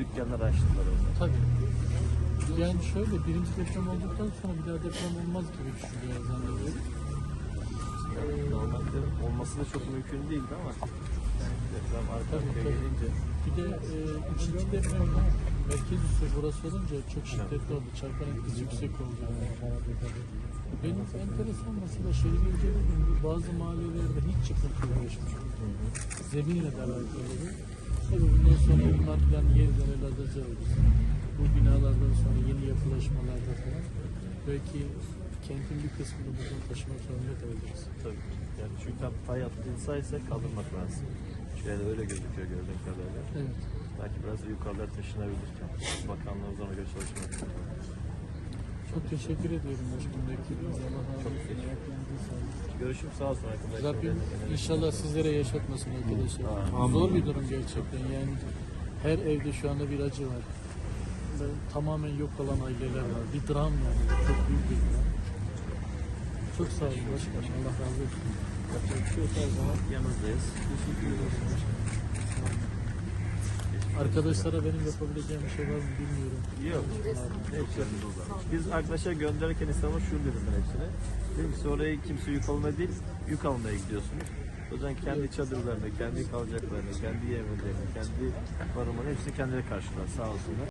dükkanlar açtılar orada. Tabii. Yani şöyle birinci deprem olduktan sonra bir daha deprem olmaz gibi düşünüyor zannediyorum. Ee, Normalde olması da çok mümkün değildi ama yani deprem arka Tabii, arkaya tabii. gelince Bir de e, üçüncü depremde merkez üssü burası olunca çok şiddetli oldu. Çarpan etkisi yüksek oldu. Benim enteresan mesela şehir inceledim. Bazı mahallelerde hiç çıkıntı ulaşmış. Zeminle de alakalı. Sonra bunlar falan yeniden ele alacağız. Bu binalardan sonra yeni yapılaşmalarda falan belki kentin bir kısmını buradan taşımak zorunda kalacağız. tabii. Yani çünkü tam fay atılsaysa kaldırmak lazım. Şöyle öyle gözüküyor gördüğüm kadarıyla. Evet. Belki biraz da yukarılara taşınabilirken. Bakanlığımız ona göre çalışmak lazım. Çok teşekkür ediyorum başkanım. Beklediğiniz Allah razı olsun. Ayaklarınıza sağlık. Görüşüm sağ olsun arkadaşlar. Rabbim inşallah sizlere yaşatmasın arkadaşlar. Zor bir durum gerçekten yani. Her evde şu anda bir acı var. Tamamen yok olan aileler var. Bir dram yani. Çok büyük bir dram. Çok sağ olun başkanım. Allah razı olsun. Yapacak bir şey yok her zaman yanınızdayız. Teşekkür ederim. Arkadaşlara benim yapabileceğim bir şey var mı bilmiyorum. Yok. Hepsi Biz arkadaşa gönderirken İstanbul'a şunu dedim ben hepsine. Dedim ki oraya kimse yük almaya değil, yük almaya gidiyorsunuz. O yüzden kendi çadırlarını, kendi kalacaklarını, kendi yemelerini, kendi barınmalarını hepsini kendileri karşılar sağ olsunlar.